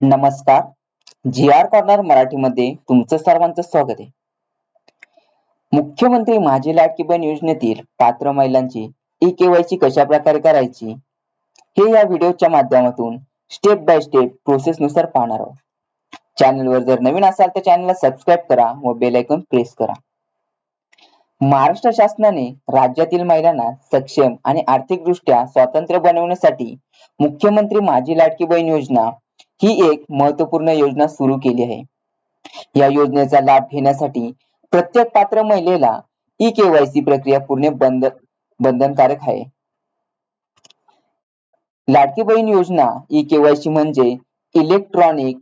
नमस्कार. जी R corner मराठीमध्ये तुमचं सर्वांचं स्वागत आहे. मुख्यमंत्री माझी लाडकी बहीण योजनेतील पात्र महिलांची ई केवायसी कशा प्रकारे करायची? हे या व्हिडिओच्या माध्यमातून स्टेप बाय स्टेप प्रोसेस नुसार पाहणार आहोत. चॅनलवर जर नवीन असाल तर चॅनलला सबस्क्राईब करा व बेल आयकॉन प्रेस करा. महाराष्ट्र शासनाने राज्यातील महिलांना सक्षम आणि आर्थिकदृष्ट्या स्वातंत्र्य बनवण्यासाठी मुख्यमंत्री माझी लाडकी बहीण योजना ही एक महत्त्वपूर्ण योजना सुरू केली आहे. या योजनेचा लाभ घेण्यासाठी प्रत्येक पात्र महिलेला ई केवायसी प्रक्रिया पूर्ण बंद बंधनकारक आहे. लाडकी बहीण योजना ई केवायसी म्हणजे इलेक्ट्रॉनिक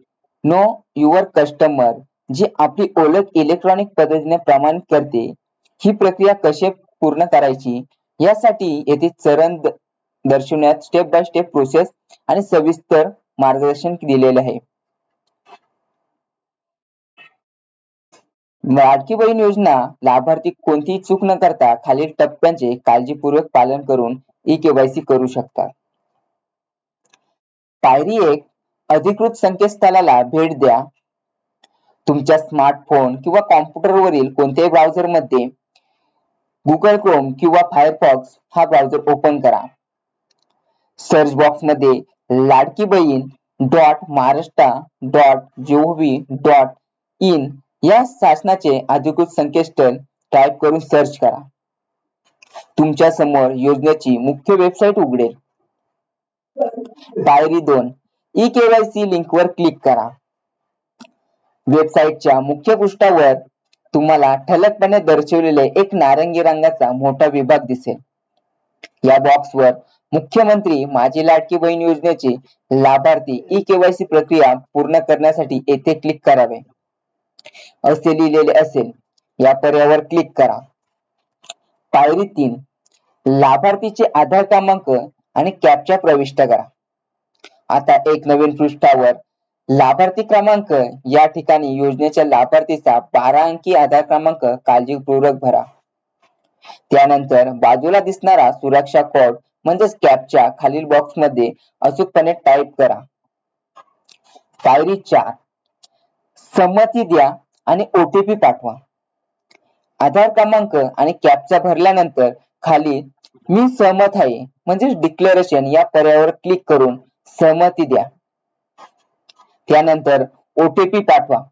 नो युअर कस्टमर जी आपली ओळख इलेक्ट्रॉनिक पद्धतीने प्रमाणित करते ही प्रक्रिया कशी पूर्ण करायची यासाठी येथे चरण दर्शवण्यात स्टेप बाय स्टेप प्रोसेस आणि सविस्तर मार्गदर्शन दिलेले आहे. लाडकी बहीण योजना लाभार्थी कोणतीही चूक न करता खालील टप्प्यांचे काळजीपूर्वक पालन करून ई केवायसी करू शकतात. पायरी एक अधिकृत संकेतस्थळाला भेट द्या. तुमच्या स्मार्टफोन किंवा कॉम्प्युटरवरील कोणत्याही ब्राउझरमध्ये गुगल क्रोम किंवा फायरफॉक्स हा ब्राउझर ओपन करा. सर्च बॉक्समध्ये Ladki Bahin dot Maharashtra dot gov dot in या शासनाचे अधिकृत संकेतस्थळ टाईप करून सर्च करा. तुमच्यासमोर योजनेची मुख्य वेबसाईट उघडेल. पायरी दोन ई केवायसी लिंक वर क्लिक करा. वेबसाईटच्या मुख्य पृष्ठावर तुम्हाला ठळकपणे दर्शवलेले एक नारंगी रंगाचा मोठा विभाग दिसेल. या बॉक्सवर मुख्यमंत्री माझी लाडकी बहीण योजनेचे लाभार्थी ई केवायसी प्रक्रिया पूर्ण करण्यासाठी येथे क्लिक करावे. असे लिहिलेले असेल या पर्यायावर क्लिक करा. पायरी तीन लाभार्थीचे आधार क्रमांक आणि कॅप्चा प्रविष्ट करा. आता एक नवीन पृष्ठावर लाभार्थी क्रमांक या ठिकाणी योजनेच्या लाभार्थीचा बारा अंकी आधार क्रमांक काळजीपूर्वक भरा. त्यानंतर बाजूला दिसणारा सुरक्षा कोड म्हणजेच कॅपच्या खालील बॉक्समध्ये अचूकपणे टाईप करा. पायरी चार संमती द्या आणि ओटीपी पाठवा. आधार क्रमांक आणि कॅपचा भरल्यानंतर खाली मी सहमत आहे म्हणजेच डिक्लेरेशन या पर्यायावर क्लिक करून सहमती द्या. त्यानंतर ओटीपी पाठवा.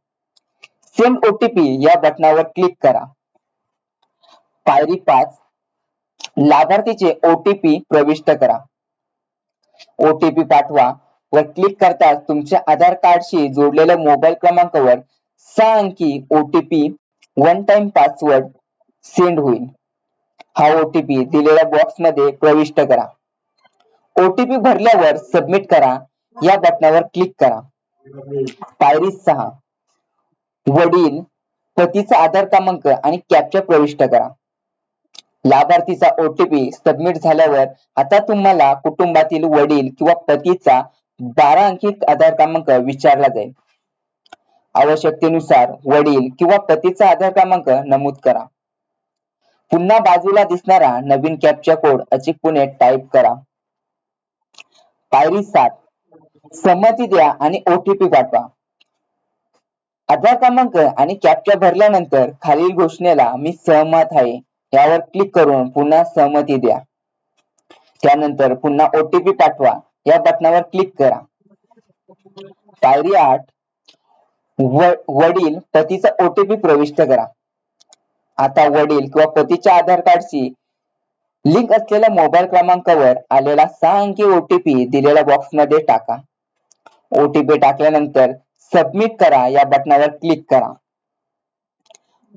सेम ओटीपी या बटनावर क्लिक करा. पायरी पाच. लाभार्थीचे ओटीपी प्रविष्ट करा. ओटीपी पाठवा व क्लिक करताच तुमच्या आधार कार्डशी जोडलेल्या मोबाईल क्रमांकावर सहा अंकी OTP one time password send होईल. हा ओटीपी दिलेल्या बॉक्समध्ये प्रविष्ट करा. ओटीपी भरल्यावर सबमिट करा. या बटनावर क्लिक करा. पायरी सहा. वडील पतीचा आधार क्रमांक आणि कॅप्चा प्रविष्ट करा. लाभार्थीचा ओटीपी सबमिट झाल्यावर आता तुम्हाला कुटुंबातील वडील किंवा पतीचा बारा अंकित आधार क्रमांक विचारला जाईल. आवश्यकतेनुसार वडील किंवा पतीचा आधार क्रमांक नमूद करा. पुन्हा बाजूला दिसणारा नवीन कॅप्चा कोड अचूकपणे टाईप करा. पायरी सात संमती द्या आणि ओटीपी पाठवा. आधार क्रमांक आणि कॅप्चा भरल्यानंतर खालील घोषणेला मी सहमत आहे. यावर क्लिक करून पुन्हा सहमती द्या. त्यानंतर पुन्हा ओटीपी पाठवा. या बटनावर क्लिक करा. पायरी आठ व- वडील पतीचा ओटीपी प्रविष्ट करा. आता वडील किंवा पतीच्या आधार कार्डशी लिंक असलेल्या मोबाईल क्रमांकावर आलेला सहा अंकी ओटीपी दिलेल्या बॉक्समध्ये टाका. ओटीपी टाकल्यानंतर सबमिट करा. या बटनावर क्लिक करा.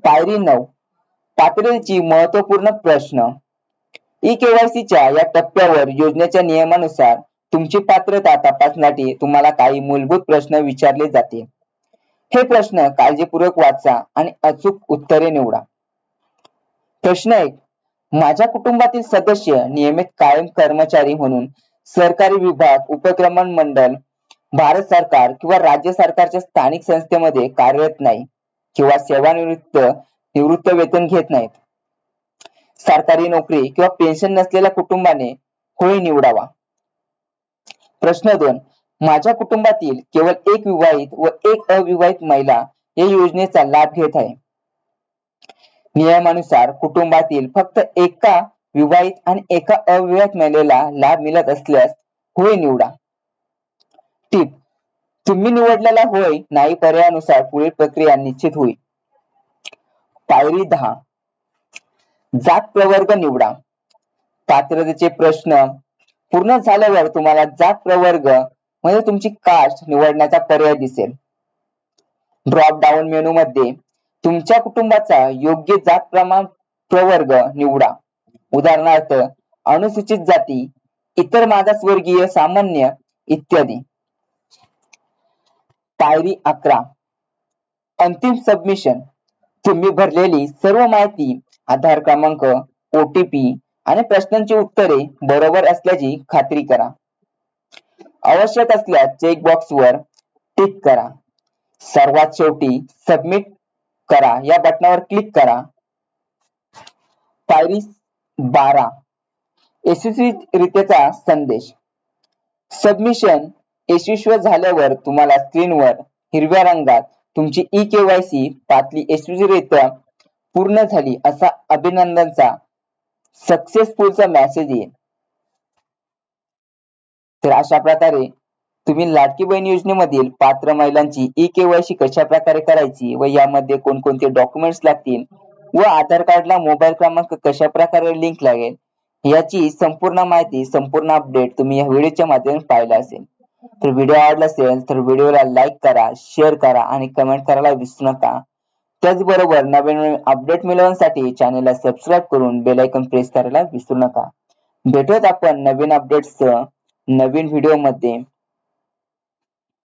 पायरी नऊ पात्रतेची महत्त्वपूर्ण प्रश्न. ई केवायसी च्या या टप्प्यावर योजनेच्या नियमानुसार तुमची पात्रता तपासण्यासाठी तुम्हाला काही मूलभूत प्रश्न विचारले जातील हे प्रश्न काळजीपूर्वक वाचा आणि अचूक उत्तरे निवडा. प्रश्न एक. माझ्या कुटुंबातील सदस्य नियमित कायम कर्मचारी म्हणून सरकारी विभाग उपक्रम मंडळ भारत सरकार किंवा राज्य सरकारच्या स्थानिक संस्थेमध्ये कार्यरत नाही किंवा सेवानिवृत्त निवृत्त वेतन घेत नाहीत. सरकारी नोकरी किंवा पेन्शन नसलेल्या कुटुंबाने होय निवडावा. प्रश्न दोन माझ्या कुटुंबातील केवळ एक विवाहित व एक अविवाहित महिला या योजनेचा लाभ घेत आहे. नियमानुसार कुटुंबातील फक्त एका विवाहित आणि एका अविवाहित महिलेला लाभ मिळत असल्यास होय निवडा. टिप तुम्ही निवडलेला होय नाही पर्यायानुसार पुढील प्रक्रिया निश्चित होईल. पायरी दहा. जात प्रवर्ग निवडा. पात्रतेचे प्रश्न. पूर्ण झाल्यावर तुम्हाला जात प्रवर्ग म्हणजे तुमची कास्ट निवडण्याचा पर्याय दिसेल. ड्रॉप डाऊन मेनू मध्ये तुमच्या कुटुंबाचा योग्य जात प्रमाण प्रवर्ग निवडा. उदाहरणार्थ अनुसूचित जाती इतर मागासवर्गीय सामान्य इत्यादी. पायरी अकरा. अंतिम सबमिशन तुम्ही भरलेली सर्व माहिती आधार क्रमांक ओटीपी आणि प्रश्नांची उत्तरे बरोबर असल्याची खात्री करा. आवश्यक असल्यास चेक बॉक्स वर टिक करा. सर्वात शेवटी सबमिट करा. या बटनावर क्लिक करा. पायरी बारा. यशस्वी यशस्वीरित्याचा संदेश. सबमिशन यशस्वी झाल्यावर तुम्हाला स्क्रीनवर हिरव्या रंगात तुमची ई केवायसी पातली यशस्वीरित्या पूर्ण झाली असा अभिनंदनचा सक्सेसफुलचा मेसेज येईल. तर अशा प्रकारे तुम्ही लाडकी बहीण योजनेमधील पात्र महिलांची ई केवायसी कशा प्रकारे करायची व यामध्ये कोणकोणते डॉक्युमेंट्स लागतील व आधार कार्डला मोबाईल क्रमांक कशा प्रकारे लिंक लागेल याची संपूर्ण माहिती संपूर्ण अपडेट तुम्ही या व्हिडिओच्या माध्यमातून पाहिला असेल. तर व्हिडिओ आवडला असेल तर व्हिडिओला लाईक करा शेअर करा आणि कमेंट करायला विसरू नका. त्याचबरोबर नवीन नवीन अपडेट मिळवण्यासाठी चॅनलला सबस्क्राईब करून बेल आयकॉन प्रेस करायला विसरू नका. भेटूयात आपण नवीन अपडेट्स नवीन व्हिडिओमध्ये.